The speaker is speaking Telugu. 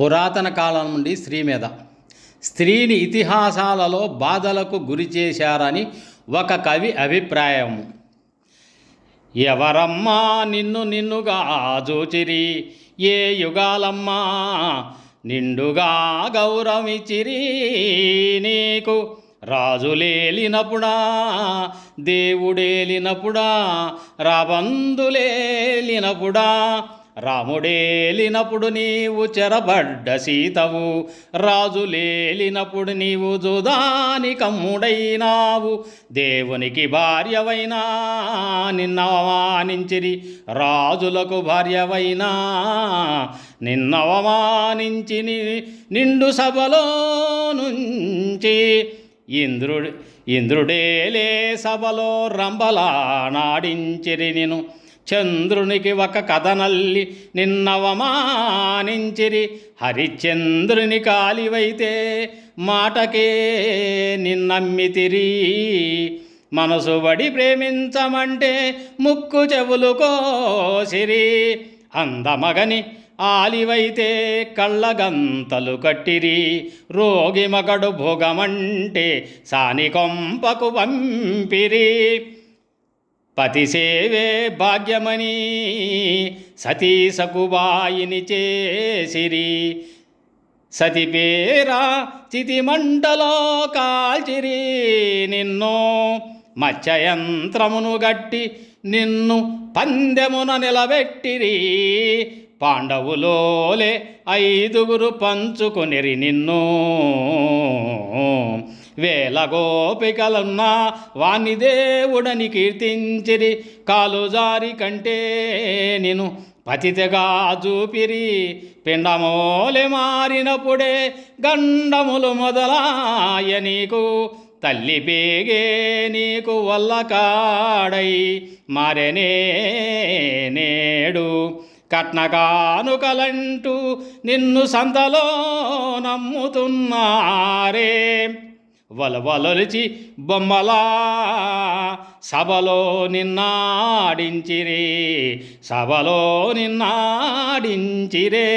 పురాతన కాలం నుండి స్త్రీ మీద. స్త్రీని ఇతిహాసాలలో బాధలకు గురి చేశారని ఒక కవి అభిప్రాయం ఎవరమ్మా నిన్ను నిన్నుగా చూచిరి ఏ యుగాలమ్మా నిండుగా గౌరవిచిరి? నీకు రాజులేలినప్పుడా దేవుడేలినప్పుడా రాబందులేలినప్పుడా రాముడేలినప్పుడు నీవు చెరబడ్డ సీతవు రాజులేలినప్పుడు నీవు జుదాని కమ్ముడైనావు. దేవునికి భార్యవైనా నిన్నవమానించిరి రాజులకు భార్యవైనా నిన్నవమానించి ని- నిండు సభలో నుంచి ఇంద్రుడు ఇంద్రుడేలే సభలో రంబలా నాడించిరి నిను చంద్రునికి ఒక కథనల్లి నిన్నవమానించిరి. హరిచంద్రుని కాలివైతే మాటకే నిన్నమ్మితిరి. మనసు బడి ప్రేమించమంటే ముక్కు చెవులు కోసిరి. అందమగని ఆలివైతే కళ్ళగంతలు కట్టిరి. రోగి మగడు భోగమంటే సాని కొంపకు పంపిరి. పతిసేవే భాగ్యమని సతీ సకుబాయిని చేసిరి. సతి పేరా కాల్చిరి. నిన్ను మత్స్యయంత్రమును గట్టి నిన్ను పందెమున నిలబెట్టిరి. పాండవులోలే ఐదుగురు పంచుకొనిరి నిన్ను. వేల గోపికలున్నా వాణి దేవుడని కీర్తించిరి. కాలు జారి కంటే నేను పతితగా చూపిరి. పిండమోలె మారినప్పుడే గండములు మొదలాయ నీకు. తల్లి పేగే నీకు వల్ల కాడై మారెనే నేడు. కట్నకానుకలంటూ నిన్ను సంతలో నమ్ముతున్నారే. వలవలొలిచి బొమ్మలా సభలో నిన్నాడించిరే సభలో నిన్నాడించిరే.